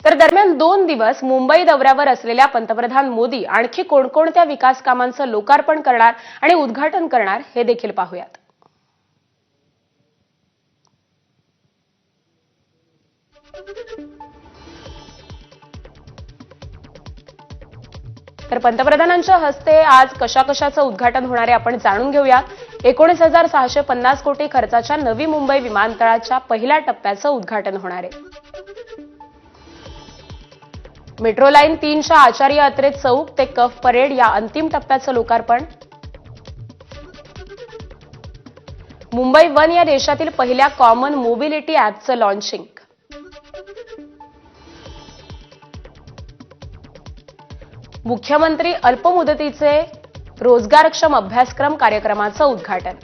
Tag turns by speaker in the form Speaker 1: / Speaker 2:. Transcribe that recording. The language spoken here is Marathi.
Speaker 1: तर दरम्यान दोन दिवस मुंबई दौऱ्यावर असलेल्या पंतप्रधान मोदी आणखी कोणकोणत्या विकास कामांचं लोकार्पण करणार आणि उद्घाटन करणार हे देखील पाहूयात. तर पंतप्रधानांच्या हस्ते आज कशाकशाचं उद्घाटन होणार आहे आपण जाणून घेऊया. एकोणीस हजार सहाशे पन्नास कोटी खर्चाच्या नवी मुंबई विमानतळाच्या पहिल्या टप्प्याचं उद्घाटन होणार आहे. मेट्रो लाईन तीनच्या आचार्य अत्रे चौक ते कफ परेड या अंतिम टप्प्याचं लोकार्पण. मुंबई वन या देशातील पहिल्या कॉमन मोबिलिटी ॲपचं लॉन्चिंग मुख्यमंत्री अल्पमुदतीचे रोजगारक्षम अभ्यासक्रम कार्यक्रमाचं उद्घाटन.